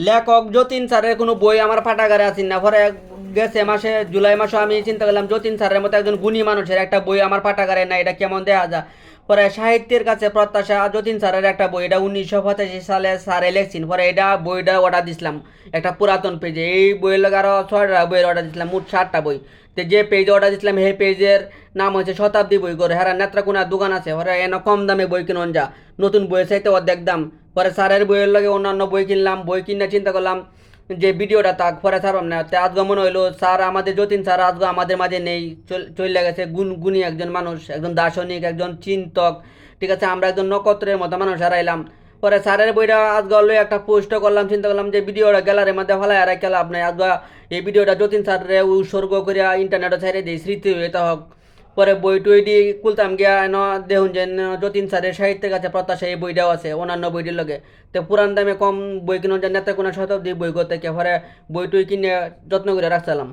লেখক যতীন স্যারের কোনো বই আমার ফাটাগারে আছেন না। পরে গেছে মাসে, জুলাই মাসে আমি চিন্তা করলাম, যতীন স্যারের মতো একজন গুণী মানুষের একটা বই আমার ফাটাগারে না এটা কেমন দেওয়া যায়? পরে সাহিত্যের কাছে প্রত্যাশা, যতীন স্যারের একটা বই, এটা উনিশশো পঁচাশি সালে স্যারে লেখছেন পরে এটা বইটা অর্ডার দিছিলাম, একটা পুরাতন পেজে এই বইয়ের লগে আরও ছয়টা বইয়ের অর্ডার দিছিলাম, মোট ষাটটা বই। তো যে পেজে অর্ডার দিছিলাম, সেই পেজের নাম হচ্ছে শতাব্দী বই করে হ্যাঁ নেত্রাকোনার দোকান আছে, পরে এনে কম দামে বই কিনুন যা। নতুন বইয়ের চাইতে অর্ধেক দাম। পরে স্যারের বইয়ের লগে অন্যান্য বই কিনলাম, বই কিনে চিন্তা করলাম যে ভিডিওটা তাক পরে স্যার না। তে আজকে মনে হইল, স্যার আমাদের যতীন স্যার আজকে আমাদের মাঝে নেই, চলে গেছে গুণ গুণী একজন মানুষ, একজন দার্শনিক, একজন চিন্তক। ঠিক আছে, আমরা একজন নক্ষত্রের মতো মানুষ হারাইলাম। পরে স্যারের বইটা আজকে হলো একটা পোস্ট করলাম, চিন্তা করলাম যে ভিডিওটা গ্যালারির মধ্যে ফেলাই আর লাভ নাই। আজকে এই ভিডিওটা যতীন স্যারের উৎসর্গ করিয়া ইন্টারনেটে ছাইড়ে দিই, স্মৃতি হইতে হোক। পরে বই টই দিয়ে কুলতাম গিয়া এন দেখুন যে যতীন স্যারের সাহিত্যের কাছে প্রত্যাশা এই বইটাও আছে, অন্যান্য বইটির লগে। তো পুরান দামে কম বই কিনো যে নেতা কোনো শতাব্দী বই করতে কে, পরে বই টুই কিনে যত্ন করে রাখছিলাম।